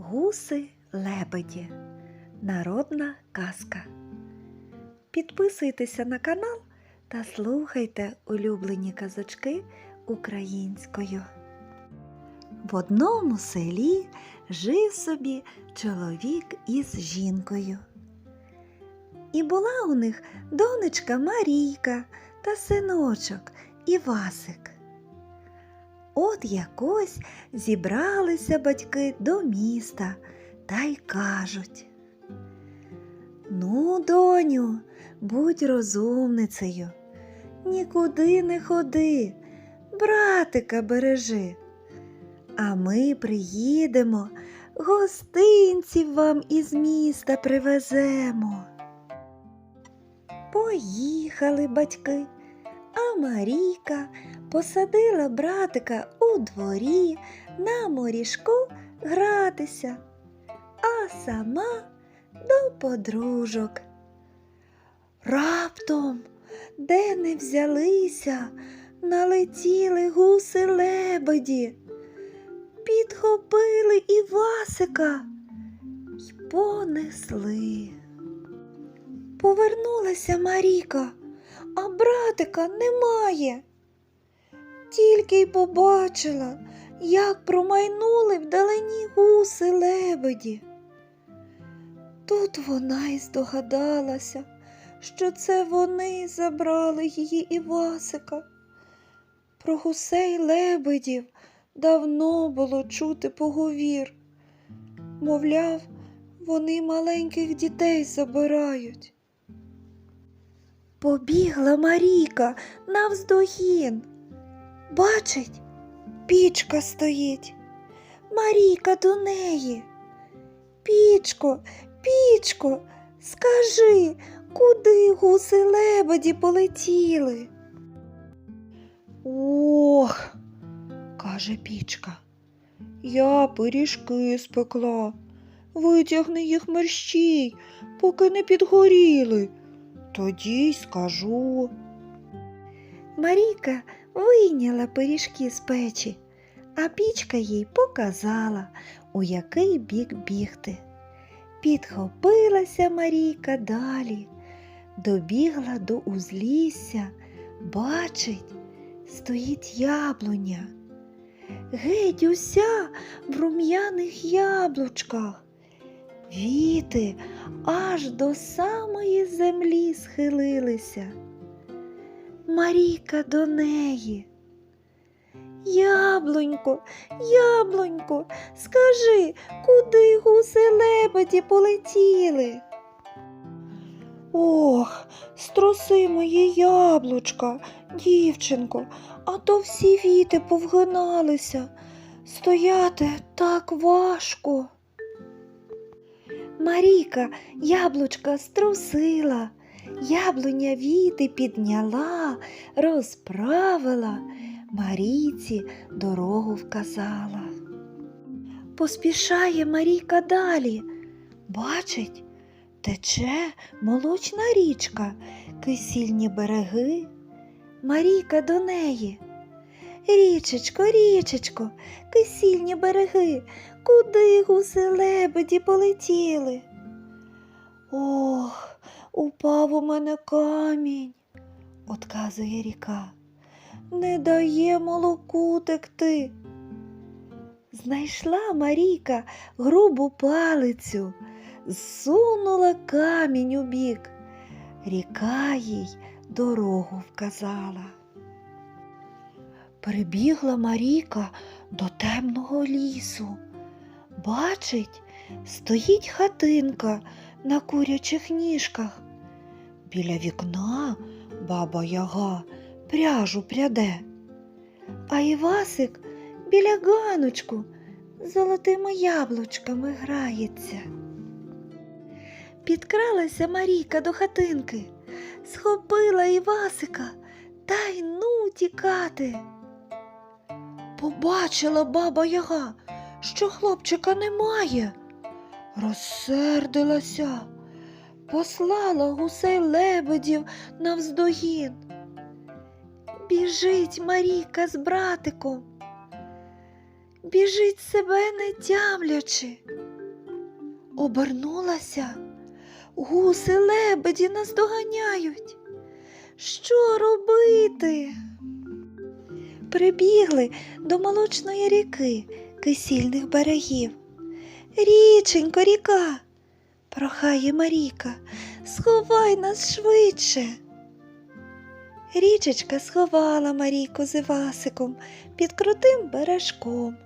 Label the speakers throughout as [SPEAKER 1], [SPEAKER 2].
[SPEAKER 1] Гуси лебеді. Народна казка. Підписуйтеся на канал та слухайте улюблені казочки українською. В одному селі жив собі чоловік із жінкою. І була у них донечка Марійка та синочок Івасик. От якось зібралися батьки до міста та й кажуть. Ну, доню, будь розумницею, нікуди не ходи, братика бережи. А ми приїдемо, гостинців вам із міста привеземо. Поїхали батьки, а Марійка посадила братика у дворі на морішку гратися, а сама до подружок. Раптом, де не взялися, налетіли гуси лебеді, підхопили Івасика й понесли. Повернулася Маріка, а братика немає. Тільки й побачила, як промайнули вдалині гуси лебеді. Тут вона й здогадалася, що це вони забрали її Івасика. Про гусей лебедів давно було чути поговір. Мовляв, вони маленьких дітей забирають. Побігла Марійка навздогін. Бачить, пічка стоїть. Марійка до неї. Пічко, пічко, скажи, куди гуси лебеді полетіли? Ох, каже пічка, я пиріжки спекла. Витягни їх мерщій, поки не підгоріли. Тоді й скажу. Марійка вийняла пиріжки з печі, а пічка їй показала, у який бік бігти. Підхопилася Марійка далі, добігла до узлісся, бачить, стоїть яблуня. Геть уся в рум'яних яблучках. Віти аж до самої землі схилилися. Марійка до неї. Яблунько, яблунько, скажи, куди гуси лебеді полетіли? Ох, струси мої яблучка, дівчинко, а то всі віти повгиналися. Стояти так важко. Марійка яблучка струсила, яблуня віти підняла, розправила, Марійці дорогу вказала. Поспішає Марійка далі. Бачить, тече молочна річка, кисільні береги. Марійка до неї. Річечко, річечко, кисільні береги, куди гуси лебеді полетіли? Ох, упав у мене камінь, отказує ріка. Не дає молоку текти. Знайшла Марійка грубу палицю, зсунула камінь у бік. Ріка їй дорогу вказала. Прибігла Марійка до темного лісу. Бачить, стоїть хатинка на курячих ніжках. Біля вікна баба яга пряжу пряде, а Івасик біля ганочку з золотими яблучками грається. Підкралася Марійка до хатинки, схопила Івасика та й ну тікати. Побачила баба Яга, що хлопчика немає. Розсердилася, послала гусей лебедів навздогін. Біжить Марійка з братиком, біжить себе не тямлячи. обернулася. Гуси лебеді нас доганяють. Що робити? Прибігли до молочної ріки кисільних берегів. Річенько, ріка, прохає Маріка, сховай нас швидше. Річечка сховала Марійку з Івасиком під крутим бережком.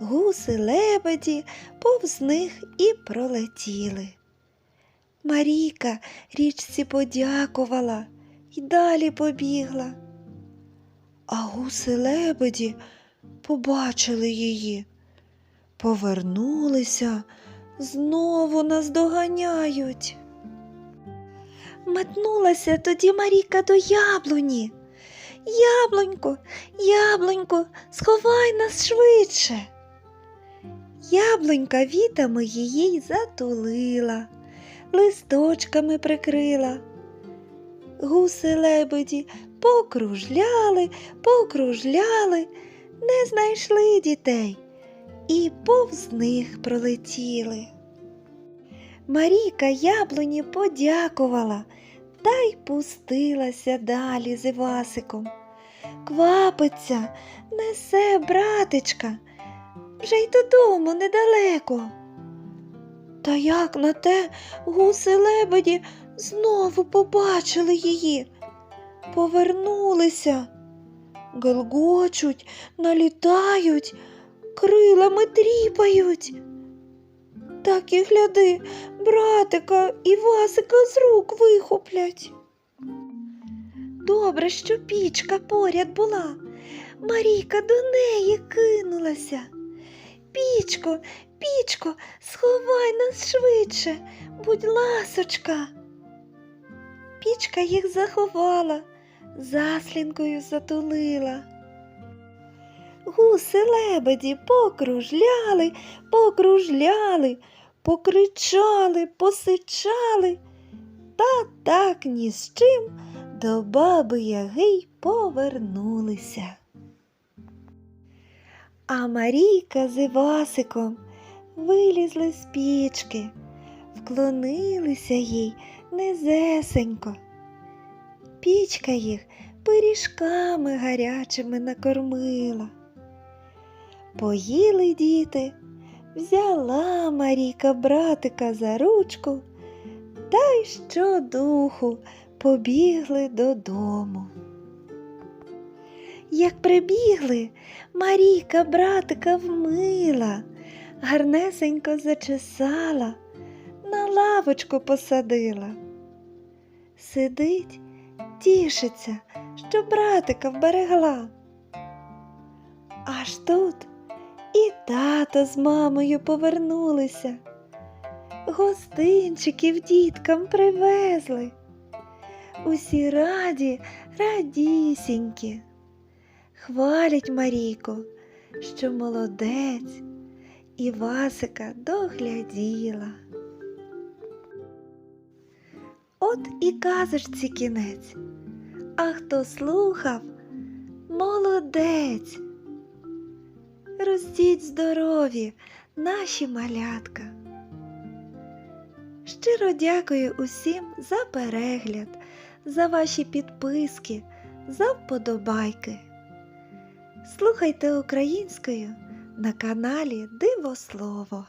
[SPEAKER 1] Гуси лебеді повз них і пролетіли. Марійка річці подякувала й далі побігла. А гуси лебеді побачили її, повернулися, знову нас доганяють. Метнулася тоді Марійка до яблуні. Яблунько, яблунько, сховай нас швидше. Яблунька вітами її затулила, листочками прикрила. Гуси лебеді покружляли, покружляли, не знайшли дітей і повз них пролетіли. Марійка яблуні подякувала та й пустилася далі з Івасиком. Квапиться, несе братечка, вже й додому недалеко. Та як на те гуси лебеді знову побачили її, повернулися, гелгочуть, налітають, крилами тріпають. Так і гляди, братика і Васика з рук вихоплять. Добре, що пічка поряд була. Марійка до неї кинулася. Пічко, пічко, сховай нас швидше, будь ласочка. Пічка їх заховала, заслінкою затулила. Гуси лебеді покружляли, покружляли, покричали, посичали, та так ні з чим до баби Яги й повернулися. А Марійка з Івасиком вилізли з пічки, вклонилися їй низесенько. Пічка їх пиріжками гарячими накормила. Поїли діти, взяла Марійка братика за ручку та й щодуху побігли додому. Як прибігли, Марійка братика вмила, гарнесенько зачесала, на лавочку посадила. Сидить, тішиться, що братика вберегла. Аж тут і тато з мамою повернулися. Гостинчиків діткам привезли. Усі раді, радісінькі. Хвалять Марійку, що молодець і Васика догляділа. От і казочці кінець, а хто слухав, молодець. Ростіть здорові, наші малятка. Щиро дякую усім за перегляд, за ваші підписки, за вподобайки. Слухайте українською на каналі Диво Слово.